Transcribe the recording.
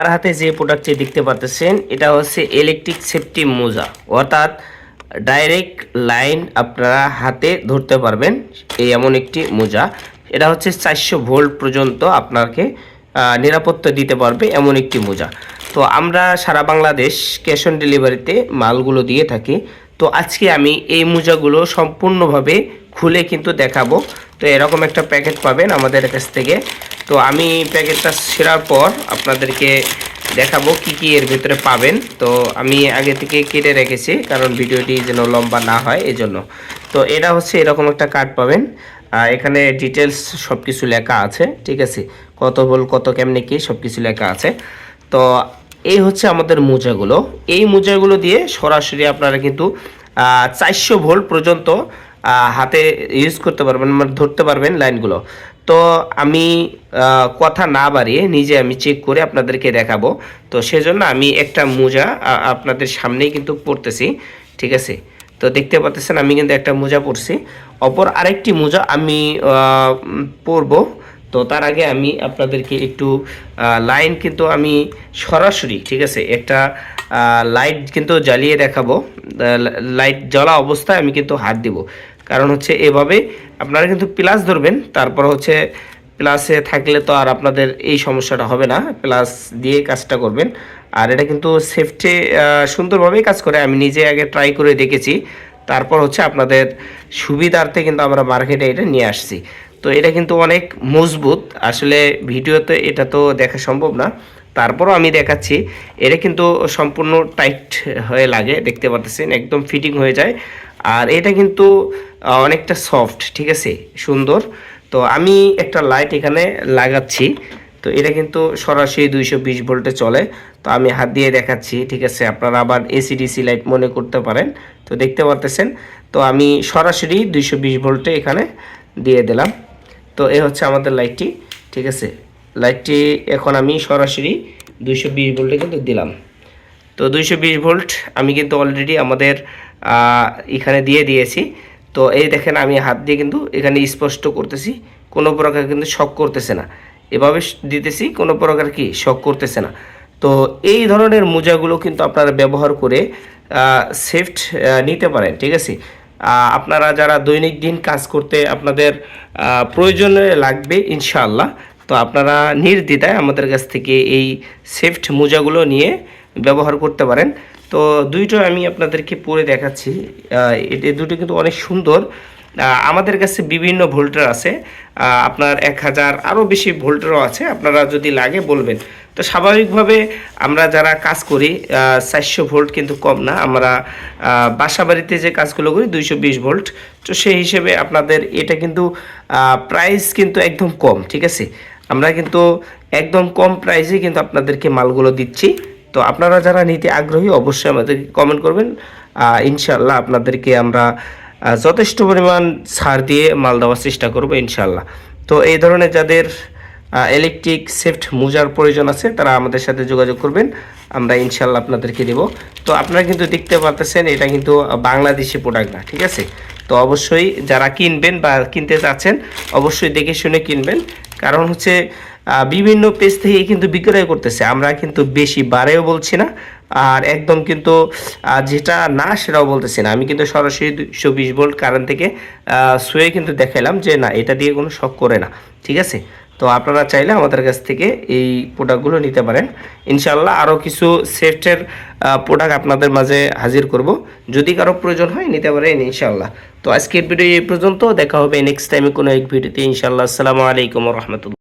আমার হাতে যে প্রোডাক্টটি দেখতে পাচ্ছেন এটা হচ্ছে ইলেকট্রিক সেফটি মোজা। অর্থাৎ ডাইরেক্ট লাইন আপনারা হাতে ধরতে পারবেন এই এমন একটি মোজা। এটা হচ্ছে চারশো ভোল্ট পর্যন্ত আপনাকে নিরাপত্তা দিতে পারবে এমন একটি মোজা। তো আমরা সারা বাংলাদেশ ক্যাশ অন ডেলিভারিতে মালগুলো দিয়ে থাকি। তো আজকে আমি এই মোজাগুলো সম্পূর্ণভাবে খুলে কিন্তু দেখাবো। তো এরকম একটা প্যাকেট পাবেন আমাদের কাছ থেকে। তো আমি প্যাকেটটা সেরার পর আপনাদেরকে দেখাবো কি কি এর ভিতরে পাবেন। তো আমি আগে থেকে কেটে রেখেছি, কারণ ভিডিওটি যেন লম্বা না হয়, এজন্য। তো এটা হচ্ছে এরকম একটা কার্ড পাবেন। এখানে ডিটেলস সব কিছু লেখা আছে, ঠিক আছে? কত বল, কত কেমনি কি সব কিছু লেখা আছে। তো এই হচ্ছে আমাদের মোজাগুলো। এই মোজাগুলো দিয়ে সরাসরি আপনারা কিন্তু চারশো ভোল্ট পর্যন্ত হাতে ইউজ করতে পারবেন মানে ধরতে পারবেন লাইনগুলো তো আমি কথা না বাড়িয়ে নিজে আমি চেক করে আপনাদেরকে দেখাবো। তো সেজন্য আমি একটা মোজা আপনাদের সামনেই কিন্তু পড়তেছি ঠিক আছে? তো দেখতে পাচ্ছেন আমি কিন্তু একটা মোজা পরছি। অপর আরেকটি মোজা আমি পরবো। তো তার আগে আমি আপনাদেরকে একটু লাইন কিন্তু আমি সরাসরি, ঠিক আছে? একটা লাইট কিন্তু জ্বালিয়ে দেখাবো। লাইট জ্বলা অবস্থায় আমি কিন্তু হাত দিব। কারণ হচ্ছে এভাবে আপনারা কিন্তু প্লাস ধরবেন, তারপর হচ্ছে প্লাসে থাকলে তো আর আপনাদের এই সমস্যাটা হবে না প্লাস দিয়ে কাজটা করবেন। আর এটা কিন্তু সেফটি সুন্দরভাবেই কাজ করে। আমি নিজে আগে ট্রাই করে দেখেছি, তারপর হচ্ছে আপনাদের সুবিধার্থে কিন্তু আমরা মার্কেটে এটা নিয়ে আসছি। তো এটা কিন্তু অনেক মজবুত, আসলে ভিডিওতে এটা তো দেখা সম্ভব না। তারপরও আমি দেখাচ্ছি, এটা কিন্তু সম্পূর্ণ টাইট হয়ে লাগে, দেখতে পাচ্ছেন একদম ফিটিং হয়ে যায়। আর এটা কিন্তু অনেকটা সফট ঠিক আছে? সুন্দর। তো আমি একটা লাইট এখানে লাগাচ্ছি। তো এটা কিন্তু সরাসরি দুইশো বিশ ভোল্টে চলে। তো আমি হাত দিয়ে দেখাচ্ছি, ঠিক আছে? আপনারা আবার এসিডিসি লাইট মনে করতে পারেন। তো দেখতে পারতেছেন? তো আমি সরাসরি দুইশো বিশ ভোল্টে এখানে দিয়ে দিলাম। তো এ হচ্ছে আমাদের লাইটটি ঠিক আছে? লাইটটি এখন আমি সরাসরি দুইশো বিশ ভোল্টে কিন্তু দিলাম। তো দুইশো বিশ ভোল্ট আমি কিন্তু অলরেডি আমাদের এখানে দিয়ে দিয়েছি। তো এই দেখেন, আমি হাত দিয়ে কিন্তু এখানে স্পষ্ট করতেছি। কোনো প্রকার কিন্তু শক করতেছে না। এভাবে দিতেছি, কোনো প্রকার কি শক করতেছে না। তো এই ধরনের মোজাগুলো কিন্তু আপনারা ব্যবহার করে সেফট নিতে পারেন, ঠিক আছে? আপনারা যারা দৈনিক দিন কাজ করতে আপনাদের প্রয়োজনে লাগবে, ইনশাআল্লাহ। তো আপনারা নির্দ্বিধায় আমাদের কাছ থেকে এই সেফট মোজাগুলো নিয়ে ব্যবহার করতে পারেন। তো দুইটো আমি আপনাদেরকে পরে দেখাচ্ছি। এটি দুটো কিন্তু অনেক সুন্দর। আমাদের কাছে বিভিন্ন ভোল্টার আছে। আপনার এক হাজার আরও বেশি ভোল্টারও আছে। আপনারা যদি লাগে বলবেন। তো স্বাভাবিকভাবে আমরা যারা কাজ করি চারশো ভোল্ট কিন্তু কম না। আমরা বাসা বাড়িতে যে কাজগুলো করি, দুইশো বিশ ভোল্ট। তো সেই হিসেবে আপনাদের এটা কিন্তু প্রাইস কিন্তু একদম কম, ঠিক আছে? আমরা কিন্তু একদম কম প্রাইসে কিন্তু আপনাদেরকে মালগুলো দিচ্ছি। তো আপনারা যারা নিতে আগ্রহী, অবশ্যই আমাদেরকে কমেন্ট করবেন। ইনশাল্লাহ আপনাদেরকে আমরা যথেষ্ট পরিমাণ ছাড় দিয়ে মাল দেওয়ার চেষ্টা করব ইনশাল্লাহ তো এই ধরনের যাদের ইলেকট্রিক সেফট মোজার প্রয়োজন আছে, তারা আমাদের সাথে যোগাযোগ করবেন। আমরা ইনশাল্লাহ আপনাদেরকে দেব। তো আপনারা কিন্তু দেখতে পারতেছেন, এটা কিন্তু বাংলাদেশি প্রোডাক্ট না, ঠিক আছে? তো অবশ্যই যারা কিনবেন বা কিনতে চাচ্ছেন, অবশ্যই দেখে শুনে কিনবেন। কারণ হচ্ছে বিভিন্ন পেজ থেকে কিন্তু বিক্রয় করতেছে। আমরা কিন্তু বেশি বারেও বলছি না। আর একদম কিন্তু যেটা না সেটাও বলতেছি না। আমি কিন্তু সরাসরি দুশো বিশ ভোল্ট কারেন্ট থেকে শুয়ে কিন্তু দেখাইলাম যে না, এটা দিয়ে কোনো শখ করে না। ঠিক আছে? তো আপনারা চাইলে আমাদের কাছ থেকে এই প্রোডাক্টগুলো নিতে পারেন। ইনশাল্লাহ আরও কিছু সেফটের প্রোডাক্ট আপনাদের মাঝে হাজির করব। যদি কারও প্রয়োজন হয়, নিতে পারেন ইনশাল্লাহ তো আজকের ভিডিও এই পর্যন্ত, দেখা হবে নেক্সট টাইমে কোনো এক ভিডিওতে ইনশাল্লাহ আসসালামু আলাইকুম রহমতুল্লাহ।